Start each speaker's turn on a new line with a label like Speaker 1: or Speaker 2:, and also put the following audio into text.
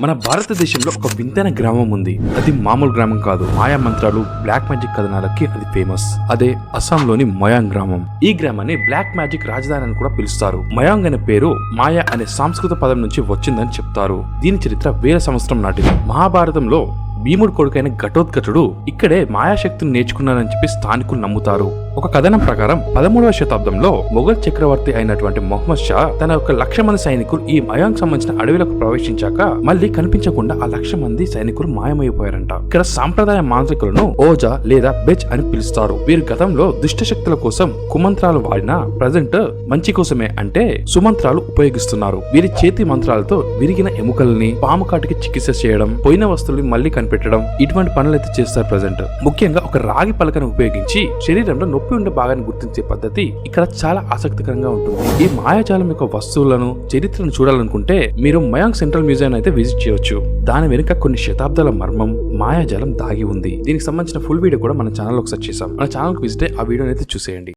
Speaker 1: మన భారతదేశంలో ఒక వింతైన గ్రామం ఉంది. అది మామూలు గ్రామం కాదు. మాయా మంత్రాలు బ్లాక్ మ్యాజిక్ కథనాలకి అది ఫేమస్. అదే అస్సాంలోని మయాంగ్ గ్రామం. ఈ గ్రామాన్ని బ్లాక్ మ్యాజిక్ రాజధాని అని కూడా పిలుస్తారు. మయాంగ్ అనే పేరు మాయా అనే సాంస్కృత పదం నుంచి వచ్చిందని చెప్తారు. దీని చరిత్ర వేల సంవత్సరం నాటిది. మహాభారతంలో భీముడు కొడుకైన ఘటోత్కచుడు ఇక్కడే మాయాశక్తిని నేర్చుకున్నానని చెప్పి స్థానికులు నమ్ముతారు. ఒక కథనం ప్రకారం పదమూడవ శతాబ్దంలో మొఘల్ చక్రవర్తి అయినటువంటి మొహమ్మద్ షా తన యొక్క లక్ష మంది సైనికులు ఈ మయాంగ్ సంబంధించిన అడవిలకు ప్రవేశించాక మళ్ళీ కనిపించకుండా ఆ లక్ష మంది సైనికులు మాయమైపోయారంట. ఇక్కడ సాంప్రదాయ మాంత్రికులను ఓజా లేదా బెచ్ అని పిలుస్తారు. వీరు గతంలో దుష్ట శక్తుల కోసం కుమంత్రాలు వాడిన ప్రజెంట్ మంచి కోసమే అంటే సుమంత్రాలు ఉపయోగిస్తున్నారు. వీరి చేతి మంత్రాలతో విరిగిన ఎముకల్ని పాము కాటికి చికిత్స చేయడం పోయిన వస్తువుల్ని మళ్ళీ కనిపెట్టడం ఇటువంటి పనులైతే చేస్తారు ప్రజెంట్. ముఖ్యంగా ఒక రాగి పలకను ఉపయోగించి శరీరంలో నొప్పి ఉండే భాగాన్ని గుర్తించే పద్ధతి ఇక్కడ చాలా ఆసక్తికరంగా ఉంటుంది. ఈ మాయాజాలం యొక్క వస్తువులను చరిత్రను చూడాలనుకుంటే మీరు మయాంగ్ సెంట్రల్ మ్యూజియం అయితే విజిట్ చేయొచ్చు. దాని వెనుక కొన్ని శతాబ్దాల మర్మం మాయాజాలం దాగి ఉంది. దీనికి సంబంధించిన ఫుల్ వీడియో కూడా మన ఛానల్ ఒకసారి చేసాం మన ఛానల్ విజిట్ ఆ వీడియోని అయితే చూసేయండి.